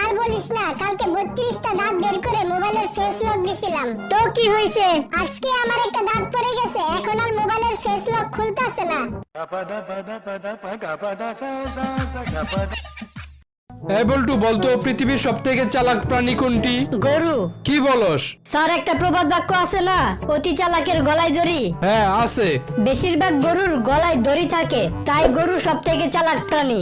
আর বলিস না কালকে 32টা দাঁত বের করে মোবাইলের ফেস লক দিছিলাম। তো কি হয়েছে? আজকে আমার একটা দাঁত পড়ে গেছে এখন আর মোবাইলের ফেস লক খুলতাছে না। হ্যাঁ, বলতো পৃথিবীর সবথেকে চালাক প্রাণী কোনটি? গরু। কি বলস? স্যার একটা প্রবাদ বাক্য আছে না? অতি চালাকের গলায় দড়ি। হ্যাঁ আছে। বেশিরভাগ গরুর গলায় দড়ি থাকে তাই গরু সব থেকে চালাক প্রাণী।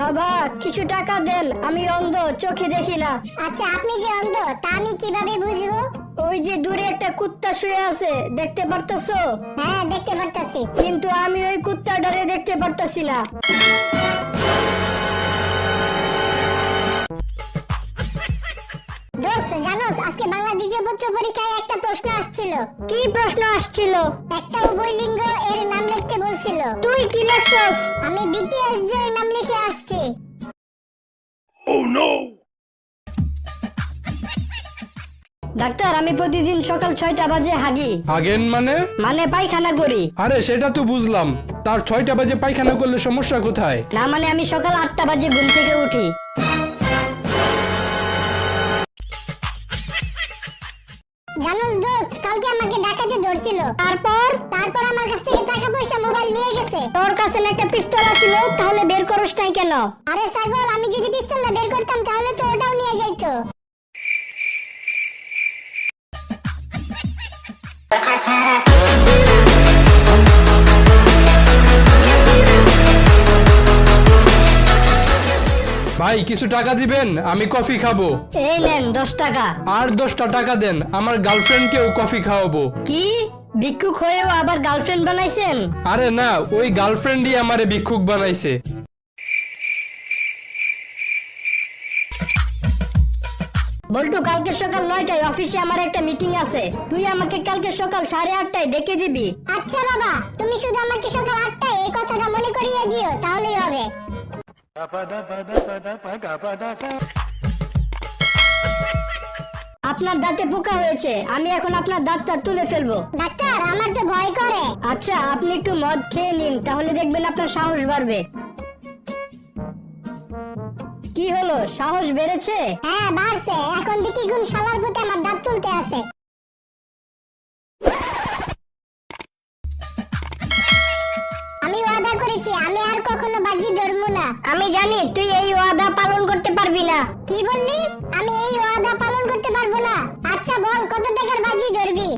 বাবা কিছু টাকা দেন আমি অন্ধ চোখে দেখি না। আচ্ছা আপনি যে অন্ধ তা আমি কীভাবে বুঝব? ওই যে দূরে একটা কুত্তা শুয়ে আছে দেখতে পারতাছো? হ্যাঁ দেখতে পারতাছি। কিন্তু আমি ওই কুত্তাটারে দেখতে পারতাছি না। দোস্ত জানোস আজকে বাংলা দ্বিতীয় পত্র পরীক্ষায় একটা প্রশ্ন আসছিল। কি প্রশ্ন আসছিল? একটা উভয়লিঙ্গ এর নাম লিখতে বলছিল। তুই কি লেখছস? আমি বিটিএস এর ডাক্তার আমি প্রতিদিন সকাল ছয়টা বাজে হাগি। আগেন মানে? মানে পায়খানা করি। আরে সেটা তো বুঝলাম। তার ছয়টা বাজে পায়খানা করলে সমস্যা কোথায়? না মানে আমি সকাল আটটা বাজে ঘুম থেকে উঠি। জানোস দোস্ত কালকে আমাকে ডাকাতে ধরছিল। তারপর? তারপর আমার কাছ থেকে টাকা পয়সা মোবাইল নিয়ে গেছে। তোর কাছে না একটা পিস্তল আছিল তাহলে বের করস নাই কেন? আরে ছাগল আমি যদি পিস্তলটা বের করতাম তাহলে তো ওটাও ভাই কিছু টাকা দিবেন? আমি কফি খাব। এই নেন দশ টাকা। আর দশটা টাকা দেন আমার গার্লফ্রেন্ডকেও কফি খাওয়াবো। কি? ভিক্ষুক হয়েও আবার গার্লফ্রেন্ড বানাইছেন? আরে না ওই গার্লফ্রেন্ডই আমারে ভিক্ষুক বানাইছে। বল্টু কালকে সকাল নয়টায় অফিসে আমার একটা মিটিং আছে। তুই আমাকে কালকে সকাল সাড়ে আটটায় ডেকে দিবি। আচ্ছা বাবা তুমি শুধু আমাকে সকাল আটটায় এই কথাটা মনে আপনার দাঁতে পোকা হয়েছে আমি এখন আপনার দাঁতটা তুলে ফেলব। ডাক্তার আমার তো ভয় করে। আচ্ছা আপনি একটু মদ খেয়ে নিন তাহলে দেখবেন আপনার সাহস বাড়বে। কি হলো? সাহস বেড়েছে? হ্যাঁ বাড়ছে। এখন দেখি কোন শালার পুতে আমার দাঁত তুলতে আসে। আমি ওয়াদা করেছি আমি আর কখনো বাজি ধরবো না। আমি জানি তুই এই ওয়াদা পালন করতে পারবি না। কি বললি? আমি এই ওয়াদা পালন করতে পারব না। আচ্ছা বল, কত টাকার বাজি ধরবি?